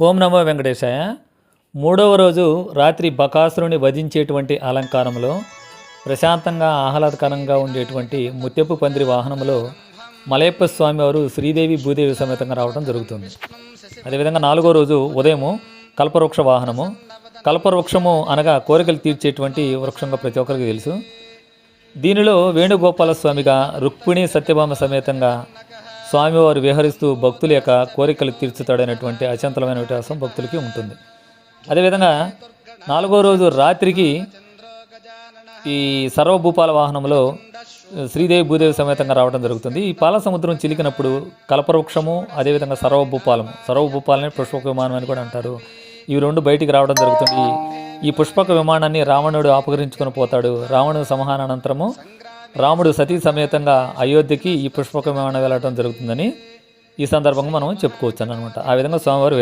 ఓం నమో వెంకటేశాయ. మూడవ రోజు రాత్రి బకాసురుని వధించేటువంటి అలంకారంలో ప్రశాంతంగా ఆహ్లాదకరంగా ఉండేటువంటి ముత్యపు పందిరి వాహనంలో మలయప్ప స్వామి వారు శ్రీదేవి భూదేవి సమేతంగా రావడం జరుగుతుంది. అదేవిధంగా నాలుగో రోజు ఉదయము కల్పవృక్ష వాహనము. కల్పవృక్షము అనగా కోరికలు తీర్చేటువంటి వృక్షంగా ప్రతి ఒక్కరికి తెలుసు. దీనిలో వేణుగోపాల స్వామిగా రుక్మిణి సత్యభామ సమేతంగా స్వామివారు విహరిస్తూ భక్తుల యొక్క కోరికలు తీర్చుతాడనేటువంటి అచంతలమైన విశ్వాసం భక్తులకి ఉంటుంది. అదేవిధంగా నాలుగో రోజు రాత్రికి ఈ సర్వభూపాల వాహనంలో శ్రీదేవి భూదేవి సమేతంగా రావడం జరుగుతుంది. ఈ పాల సముద్రం చిలికినప్పుడు కల్పవృక్షము అదేవిధంగా సర్వభూపాలము. సర్వభూపాలని పుష్పక విమానం అని కూడా అంటారు. ఇవి రెండు బయటికి రావడం జరుగుతుంది. ఈ పుష్పక విమానాన్ని రావణుడు అపహరించుకొని పోతాడు. రావణుడు సంహానానంతరము రాముడు సతీ సమేతంగా అయోధ్యకి ఈ పుష్పక విమానం వెళ్ళడం జరుగుతుందని ఈ సందర్భంగా మనం చెప్పుకోవచ్చు అనమాట ఆ విధంగా స్వామివారు